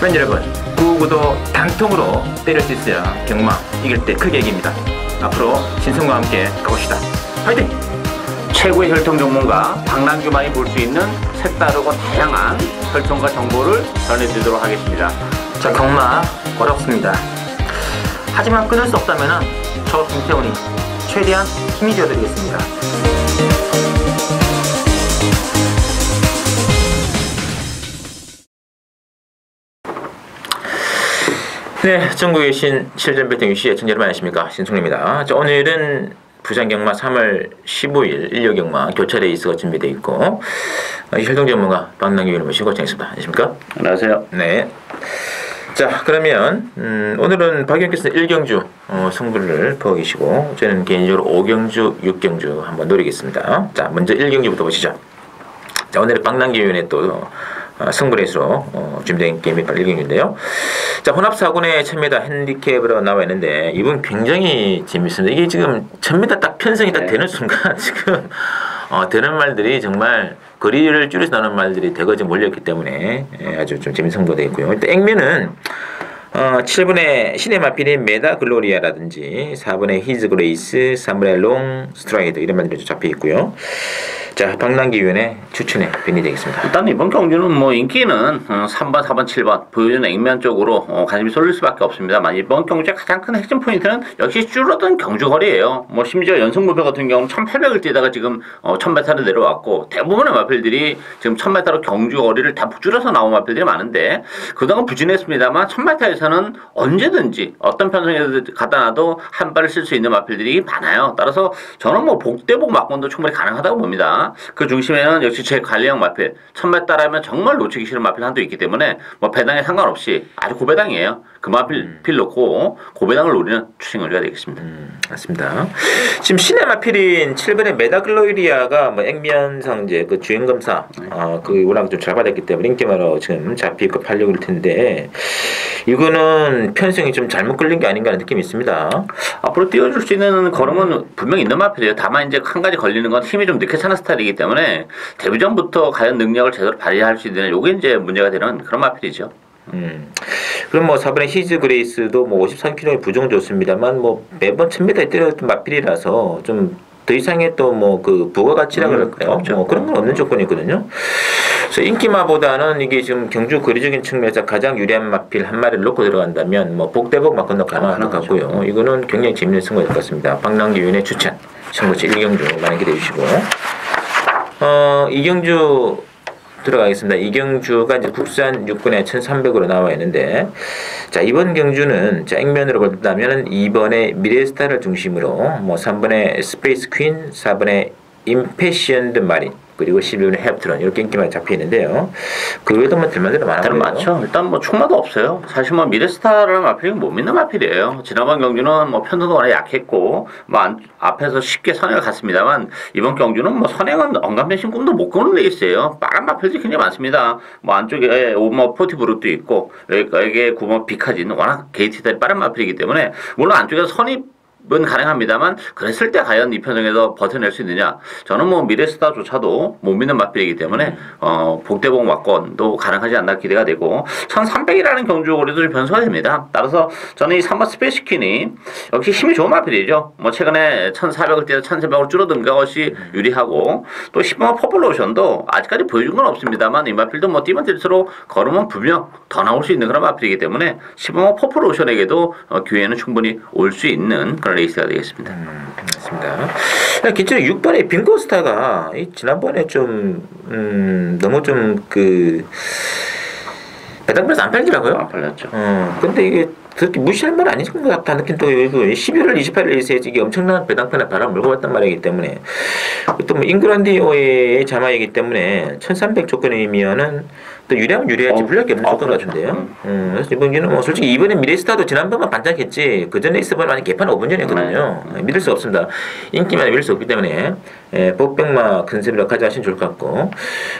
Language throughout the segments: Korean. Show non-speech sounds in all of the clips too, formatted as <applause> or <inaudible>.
팬 여러분, 구구도 단통으로 때릴 수 있어야 경마 이길 때 크게 이깁니다. 앞으로 신성과 함께 가봅시다. 화이팅! 최고의 혈통 전문가 박남규만이 볼 수 있는 색다르고 다양한 혈통과 정보를 전해드리도록 하겠습니다. 자, 경마 어렵습니다. 하지만 끊을 수 없다면 저 김태훈이 최대한 힘이 되어드리겠습니다. 네, 전국에 계신 칠전배팅 유시 애청자 여러분 안녕하십니까 신송입니다. 자, 오늘은 부산 경마 3월 15일 일요 경마 교차 레이스가 준비되어 있고 어, 혈동 전문가 박남규 의원 모시고 진행했습니다. 안녕하십니까? 안녕하세요. 네. 자 그러면 음, 오늘은 박 의원께서 1경주 어, 승부를 보고 계시고 저는 개인적으로 5경주, 6경주 한번 노리겠습니다. 자 먼저 1경주부터 보시죠. 자 오늘은 박남기 의원의 또 어, 승부레이스로 어, 준비된 게임이 바로 1경주인데요. 자 혼합 4군의 1000m 핸디캡으로 나와 있는데 이분 굉장히 재밌습니다. 이게 지금 1000m 딱 편성이 딱 네. 되는 순간 <laughs> 지금 어, 되는 말들이 정말 거리를 줄여서 나오는 말들이 대거지 몰렸기 때문에 예, 아주 좀 재밌는 승부가 되겠고요. 일단 액면은 어, 7번의 시네마 필인 메다 글로리아라든지 4번의 히즈 그레이스, 3번의 롱 스트라이드 이런 말들이 좀 잡혀 있고요. 자, 박남기 위원의 추천에 변이 되겠습니다. 일단 이번 경주는 뭐 인기는 어, 3번, 4번, 7번 보여주는 액면 쪽으로 어, 관심이 쏠릴 수밖에 없습니다만 이번 경주의 가장 큰 핵심 포인트는 역시 줄어든 경주거리예요. 뭐 심지어 연승 무표 같은 경우는 1,800을 뛰다가 지금 어, 1,000m로 내려왔고 대부분의 마필들이 지금 1,000m로 경주거리를 다 줄여서 나온 마필들이 많은데 그동안 부진했습니다만 1,000m에서 는 언제든지 어떤 편성에 갖다 놔도 한 발을 쓸 수 있는 마필들이 많아요. 따라서 저는 뭐 복대복 막권도 충분히 가능하다고 봅니다. 그 중심에는 역시 제 관리형 마필 1000m 따라하면 정말 놓치기 싫은 마필 한도 있기 때문에 뭐 배당에 상관없이 아주 고배당이에요. 그 마필 필 놓고 고배당을 노리는 추천 의뢰가 되겠습니다. 음, 맞습니다. 지금 시네마필인 7번의 메다글로이리아가 뭐 액면상제 그 주행 검사 어, 그 워낙 좀잘 받았기 때문에 인기마로 지금 잡히고 팔려고 할 텐데 이거 는 편성이 좀 잘못 끌린 게 아닌가 하는 느낌이 있습니다. 앞으로 띄워줄 수 있는 걸음은 분명히 있는 마필이에요. 다만 이제 한 가지 걸리는 건 힘이 좀 늦게 차는 스타일이기 때문에 데뷔 전부터 과연 능력을 제대로 발휘할 수 있는 요게 이제 문제가 되는 그런 마필이죠. 음. 그럼 뭐 4번의 히즈 그레이스도 뭐 53kg의 부종 좋습니다만 뭐 매번 1000m에 때렸던 마필이라서 좀 더 이상의 또 뭐 그 부가가치라 음, 그럴까요? 없죠. 뭐 그런 건 없는 조건이거든요. 그래서 인기마보다는 이게 지금 경주 거리적인 측면에서 가장 유리한 마필 한 마리를 놓고 들어간다면 뭐 복대복 맞건도 가능할 것 가능하죠. 같고요. 이거는 굉장히 재밌는 승부일 것 같습니다. 박남기 위원의 추천 승부치 1경주 많이 기대해 주시고 어 이경주 들어가겠습니다. 이 경주가 이제 국산 6분에 1,300으로 나와 있는데 자 이번 경주는 자 액면으로 본다면은 2번의 미래스타를 중심으로 뭐 3번의 스페이스 퀸, 4번의 임패션드 마린 그리고 11번의 헵트론 이렇게 인기만 잡혀 있는데요. 그 외에도 뭐 들만대로 많아요. 많죠. 일단 뭐 충마도 없어요. 사실 뭐 미래스타라는 마필이 못 믿는 마필이에요. 지난번 경주는 뭐 편도도 워낙 약했고 뭐 안- 앞에서 쉽게 선행을 갔습니다만 이번 경주는 뭐 선행은 언감대신 꿈도 못 꾸는 레이스예요. 빠른 마필들이 굉장히 많습니다. 뭐 안쪽에 오뭐 포티브루도 있고 여기에 구멍 비카지는 워낙 게이트들이 빠른 마필이기 때문에 물론 안쪽에서 선입 은 가능합니다만 그랬을 때 과연 이 편성에서 버텨낼 수 있느냐. 저는 뭐 미래스타조차도 못 믿는 마필이기 때문에 어 복대복 막건도 가능하지 않나 기대가 되고 1300이라는 경주거리도 좀 변수가 됩니다. 따라서 저는 이 3번 스페이스킨이 역시 힘이 좋은 마필이죠. 뭐 최근에 1400을 뛰어 1300으로 줄어든 것이 유리하고 또 10번 퍼플로션도 아직까지 보여준 건 없습니다만 이 마필도 뭐 뛰면 뛸수록 걸으면 분명 더 나올 수 있는 그런 마필이기 때문에 10번 퍼플로션에게도 어, 기회는 충분히 올 수 있는 그런 레이스가 되겠습니다. 맞습니다. 기초로 6번의 빙고스타가 이 지난번에 좀 음, 너무 좀그 배당에서 안 팔더라고요. 안 팔렸죠. 어, 근데 이게 그렇게 무시할 말 아닌 것 같다는 느낌도 들고 11월 28일에 이게 엄청난 배당편에 바람 몰고 왔단 말이기 때문에 또 뭐 잉글랜드의 자마이기 때문에 1300 조건이면은 또 유리하면 유리하지 어, 불리할 게 없는 어, 조건 그렇죠. 같은데요. 음. 음, 그래서 이번 주는 뭐 솔직히 이번에 미래스타도 지난번만 반짝했지 그 전에 있어본 많이 개판 5분 전이었거든요. 네. 믿을 수 없습니다. 인기만 믿을 수 없기 때문에 예, 복병마 컨셉으로 가져가시면 좋을 것 같고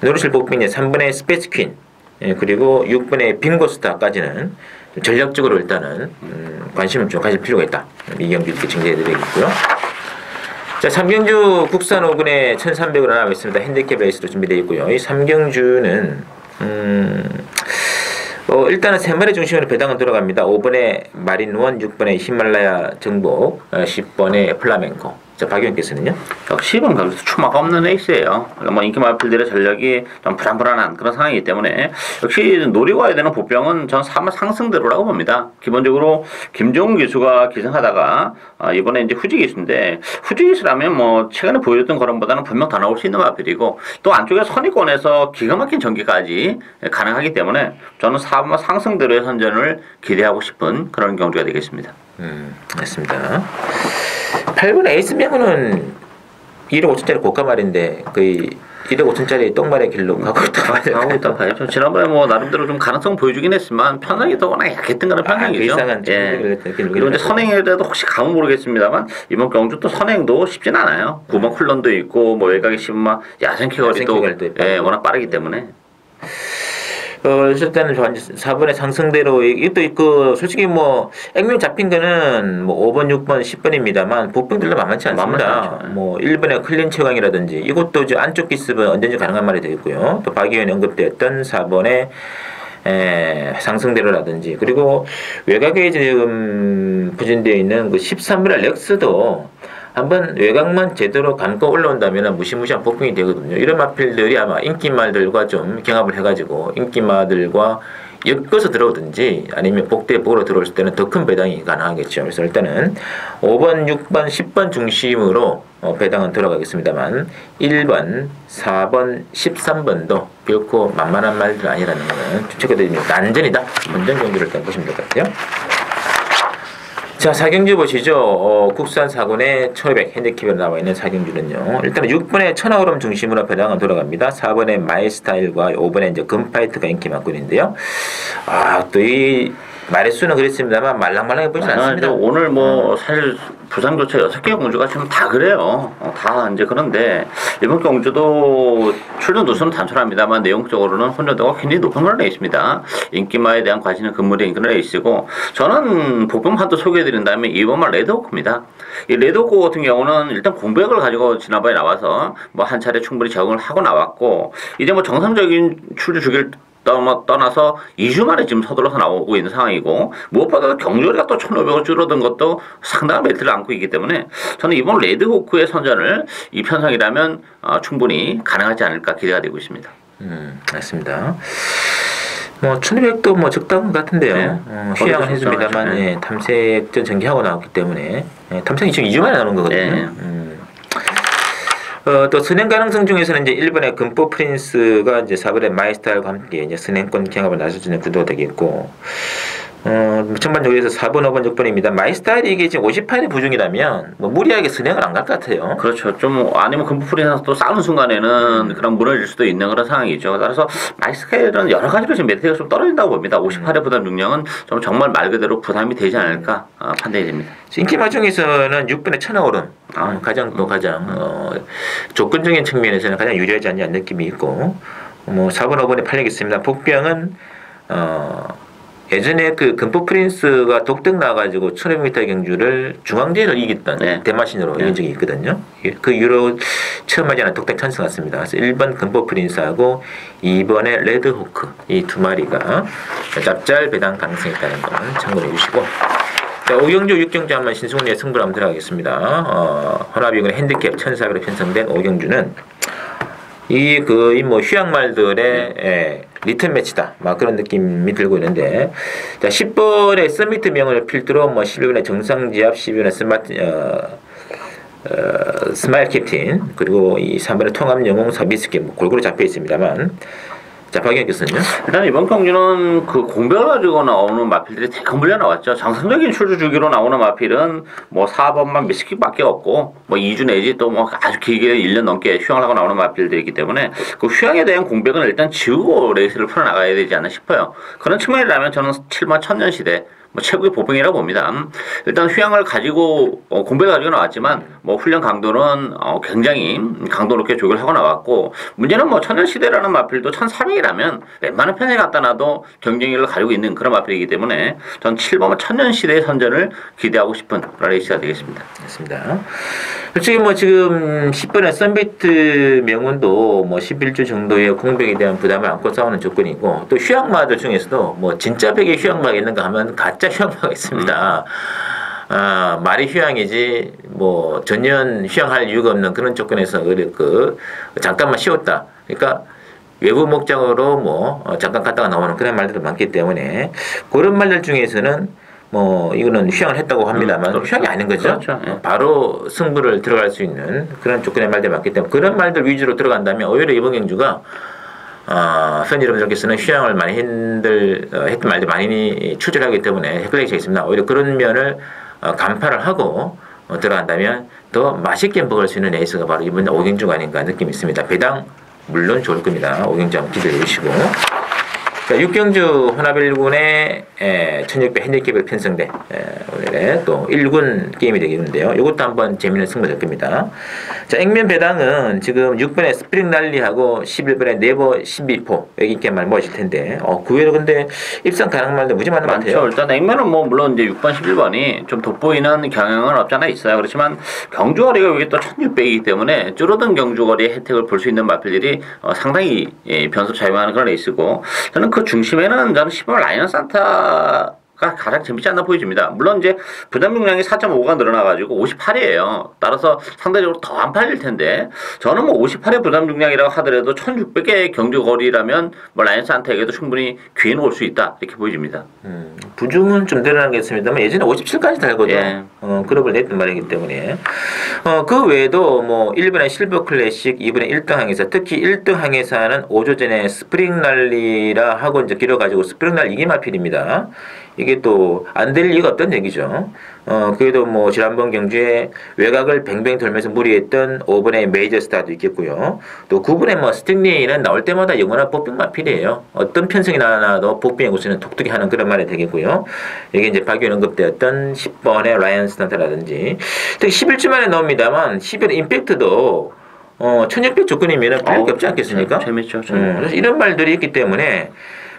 노르실 복병의 3번의 스페이스 퀸 예, 그리고 6번의 빙고스타까지는 전략적으로 일단은 음, 관심을 좀 가질 필요가 있다. 이 경기 이렇게 정리해드리겠고요. 자, 삼경주 국산 5군에 1,300으로 나와 있습니다. 핸디캡 레이스로 준비되어 있고요. 이 삼경주는 음, 어, 일단은 세 마리 중심으로 배당은 들어갑니다. 5번에 마린원, 6번에 히말라야 정복, 어, 10번에 플라멩코. 자, 박 의원 께서는요? 역시 이번 경기도 추마가 없는 레이스예요. 그러니까 뭐 인기 마필들의 전력이 좀 불안불안한 그런 상황이기 때문에 역시 노리고 와야 되는 보병은 전 3마 상승대로라고 봅니다. 기본적으로 김종훈 기수가 기승하다가 아, 이번에 이제 후지 기수인데 후지 기수라면 뭐 최근에 보여줬던 거름보다는 분명 더 나올 수 있는 마필이고 또 안쪽에 선의권에서 기가 막힌 전기까지 가능하기 때문에 저는 3마 상승대로의 선전을 기대하고 싶은 그런 경주가 되겠습니다. 음, 맞습니다. 8번 에이스 명은 1억 5천짜리 고가 말인데 거의 1억 5천짜리 똥말의 길로 가고 있다고 봐야 될까요? 하고 있다 봐야죠. 지난번에 뭐 나름대로 좀 가능성 보여주긴 했지만 편성이 더 워낙 약했던 그 편향이죠. 이상한 예. 그리고 이제 선행에 대해서 혹시 가면 모르겠습니다만 이번 경주 또 선행도 쉽진 않아요. 9번 쿨런도 있고 뭐 외곽에 10번 야생 키거리도 야생. 예, 워낙 빠르기 때문에 어, 일단은 4번의 상승대로 이것도 있고 솔직히 뭐 액면 잡힌 거는 뭐 5번, 6번, 10번입니다만 복병들도 만만치 않습니다. 않죠. 뭐 1번의 클린 최강이라든지 이것도 이제 안쪽 기습은 언제든지 가능한 말이 되겠고요. 또 박 의원이 언급되었던 4번의 에, 상승대로라든지 그리고 외곽에 지금 부진되어 있는 그 13번의 렉스도 한번 외곽만 제대로 감고 올라온다면 무시무시한 폭풍이 되거든요. 이런 마필들이 아마 인기말들과 좀 경합을 해가지고 인기마들과 엮어서 들어오든지 아니면 복대 보러 들어올 때는 더 큰 배당이 가능하겠죠. 그래서 일단은 5번, 6번, 10번 중심으로 어, 배당은 들어가겠습니다만 1번, 4번, 13번도 결코 만만한 말들 아니라는 것은 추측해드립니다. 난전이다. 본전 경기를 일단 보시면 될 것 같아요. 자, 사경주 보시죠. 어, 국산 사군의 1500 핸디캡에 나와 있는 사경주는요. 일단 6번에 천하오름 중심으로 배당은 돌아갑니다. 4번에 마이스타일과 5번에 이제 금파이트가 인기 많군인데요. 아, 또이 마레수는 그랬습니다만 말랑말랑해 보이진 아, 않습니다. 오늘 뭐 사실 부산 교체 여섯 개 공주가 지금 다 그래요. 어, 다 이제 그런데 이번 경주도 출전 누수는 단순합니다만 내용적으로는 혼전도가 굉장히 높은 그런 레이스입니다. 인기마에 대한 관심은 근무의 그런 레이스고 저는 복병판 도 소개해드린다면 이번만 레드호크입니다. 이 레드호크 같은 경우는 일단 공백을 가지고 지난번에 나와서 뭐 한 차례 충분히 적응을 하고 나왔고 이제 뭐 정상적인 출주 주기를 떠나- 떠나서 2주 만에 지금 서둘러서 나오고 있는 상황이고 무엇보다 경주리가 또 1,500원 줄어든 것도 상당한 메리트를 안고 있기 때문에 저는 이번 레드호크의 선전을 이 편성이라면 어, 충분히 가능하지 않을까 기대가 되고 있습니다. 음, 맞습니다. 뭐 1200도 뭐 적당한 것 같은데요. 네. 어, 거기서 휴양은 해줍니다만 적당하죠. 예, 탐색전 전개하고 나왔기 때문에 예, 탐색이 지금 2주 만에 나오는 거거든요. 네. 음. 어, 또 선행 가능성 중에서는 이제 1번의 금포 프린스가 이제 4번의 마이스타일과 함께 이제 선행권 경합을 있는 구도가 되겠고, 어, 전반적으로 해서 4번, 5번, 6번입니다. 마이 스타일이 이게 지금 58의 부중이라면 뭐 무리하게 선행을 안 갈 것 같아요. 그렇죠. 좀 아니면 금프리에서 또 싸우는 순간에는 그런 무너질 수도 있는 그런 상황이죠. 따라서 마이스카일은 여러 가지로 지금 메리트가 좀 떨어진다고 봅니다. 58의 부담 능력은 좀 정말 말 그대로 부담이 되지 않을까 어, 판단이 됩니다. 인기마 중에서는 6번의 천하오름 아. 어, 가장 또 가장 어, 조건적인 측면에서는 가장 유리하지 않냐 느낌이 있고 뭐 4번 5번에 팔리겠습니다. 복병은 어, 예전에 그 금포 프린스가 독특 나가지고 1500m 경주를 중앙대를 이겼던 네. 대마신으로 이긴 적이 있거든요. 예, 그 이후로 처음 하지 않은 독특 찬스 같습니다. 그래서 1번 금포 프린스하고 2번의 레드호크 이 두 마리가 짭짤 배당 가능성이 있다는 건 참고해 주시고 자, 오경주, 육경주 한번 신승훈의 승부를 한번 들어가겠습니다. 어, 혼합이군 핸디캡 1400으로 편성된 오경주는 이 거의 뭐 휴양말들의 예, 리턴 매치다. 막 그런 느낌이 들고 있는데 자, 10번의 서미트 명을 필두로 뭐 11번의 정상지압, 12번의 스마트 어, 어, 스마일 캡틴 그리고 이 3번의 통합 영웅 서비스캡 뭐 골고루 잡혀 있습니다만 자, 박영 교수는요? 일단 이번 경주는 그 공백을 가지고 나오는 마필들이 대강 물려 나왔죠. 정상적인 출주 주기로 나오는 마필은 뭐 4번만 몇십 킥밖에 없고 뭐 2주 내지 또 뭐 아주 길게 1년 넘게 휴양을 하고 나오는 마필들이기 때문에 그 휴양에 대한 공백은 일단 지우고 레이스를 풀어나가야 되지 않나 싶어요. 그런 측면이라면 저는 7만 천년 시대 뭐 최고의 보병이라고 봅니다. 음, 일단 휴양을 가지고 어, 공백을 가지고 나왔지만 뭐 훈련 강도는 어, 굉장히 강도 높게 조교를 하고 나왔고 문제는 뭐 천년 시대라는 마필도 1,400이라면 웬만한 편에 갖다 놔도 경쟁력을 가지고 있는 그런 마필이기 때문에 전 7번 천년 시대의 선전을 기대하고 싶은 그런 레이스가 되겠습니다. 맞습니다. 솔직히 뭐 지금 10번의 썬비트 명운도 뭐 11주 정도의 공백에 대한 부담을 안고 싸우는 조건이고 또 휴양마들 중에서도 뭐 진짜 백의 휴양마가 있는가 하면 가짜 휴양마가 있습니다. 아, 말이 휴양이지 뭐 전년 휴양할 이유가 없는 그런 조건에서 그 잠깐만 쉬었다. 그러니까 외부 목적으로 뭐 어, 잠깐 갔다가 나오는 그런 말들도 많기 때문에 그런 말들 중에서는 뭐 이거는 휴양을 했다고 합니다만 음. 휴양이 아닌 거죠. 그렇죠. 예. 어, 바로 승부를 들어갈 수 있는 그런 조건의 말들이 많기 때문에 그런 말들 위주로 들어간다면 오히려 이번 경주가 아, 팬 여러분들께서는 휴양을 많이 힘들 어, 했던 말들 많이 추출하기 때문에 헷갈리게 되 있습니다. 오히려 그런 면을 어, 간파를 하고 어, 들어간다면 더 맛있게 먹을 수 있는 레이스가 바로 이번 오경주가 아닌가 느낌이 있습니다. 배당 물론 좋을 겁니다. 오경주 한번 기대해 주시고. 자, 육경주 호나빌군의 1600 핸디캡을 편성된 에, 오늘의 또 1군 게임이 되겠는데요. 이것도 한번 재미있는 승부 될 겁니다. 자, 액면 배당은 지금 6번에 스프링 랄리하고 11번에 네버 12포 여기 게임만 모아질 텐데 어, 그 외로 근데 입상 가능 말도 무지 많은 것. 같아요. 일단 액면은 뭐 물론 이제 6번, 11번이 좀 돋보이는 경향은 없지 않아 있어요. 그렇지만 경주거리가 여기 또 1600이기 때문에 줄어든 경주거리의 혜택을 볼 수 있는 마필들이 어, 상당히 예, 변수 작용하는 그런 레이스고 저는 그 중심에는 저는 10번 라이언 산타 가 가장 재밌지 않나 보여집니다. 물론 이제 부담 용량이 4.5가 늘어나가지고 58이에요. 따라서 상대적으로 더 안 팔릴 텐데 저는 뭐 58의 부담 용량이라고 하더라도 1600의 경주 거리라면 뭐 라이언 산타에게도 충분히 기회는 올 수 있다 이렇게 보여집니다. 음, 부중은 좀 늘어나는 게 있습니다만 예전에 57까지 달거든요. 예. 어, 클럽을 냈던 말이기 때문에. 어, 그 외에도 뭐 1번의 실버 클래식, 2번의 1등 항해사, 특히 1등 항해사는 5조 전에 스프링 랄리라 하고 이제 길어가지고 스프링 랄리 이게 마필입니다. 이게 또 안 될 리가 없던 얘기죠. 어, 그래도 뭐 지난번 경주에 외곽을 뱅뱅 돌면서 무리했던 5번의 메이저 스타도 있겠고요. 또 9번의 뭐 스팅리는 나올 때마다 영원한 복빙 마필이에요. 어떤 편성이 나와도 복빙의 구수는 독특히 하는 그런 말이 되겠고요. 이게 이제 박유현 언급되었던 10번의 라이언 스탄트라든지 특히 11주 만에 나옵니다만 11의 임팩트도 어, 1600 조건이면 어우, 없지 않겠습니까? 재- 재밌죠, 음, 재밌죠. 그래서 이런 말들이 있기 때문에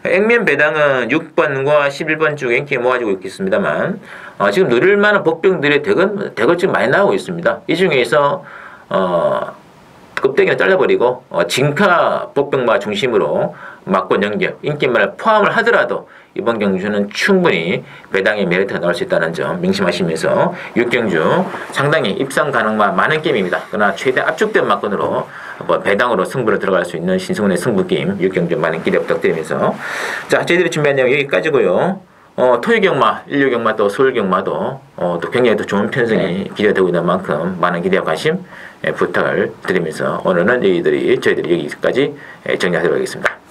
액면 배당은 6번과 11번 쭉 랭킹에 모아지고 있겠습니다만 어, 지금 누릴 만한 복병들의 덱은 덱을 지금 많이 나오고 있습니다. 이 중에서 어, 껍데기를 잘라버리고 어, 진카 복병마 중심으로 막권 연결 인기말을 포함을 하더라도 이번 경주는 충분히 배당의 메리트가 나올 수 있다는 점 명심하시면서 6경주 상당히 입상 가능한 많은 게임입니다. 그러나 최대 압축된 막권으로 한번 배당으로 승부를 들어갈 수 있는 신승훈의 승부 게임 6경주 많은 기대 부탁드리면서 자 저희들이 준비한 내용 여기까지고요. 어, 토요 경마, 일요 경마 또 서울 경마도 어, 또 굉장히 또 좋은 편성이 기대되고 있는 만큼 많은 기대와 관심 예, 부탁을 드리면서 오늘은 저희들이 저희들이 여기까지 예, 정리하도록 하겠습니다.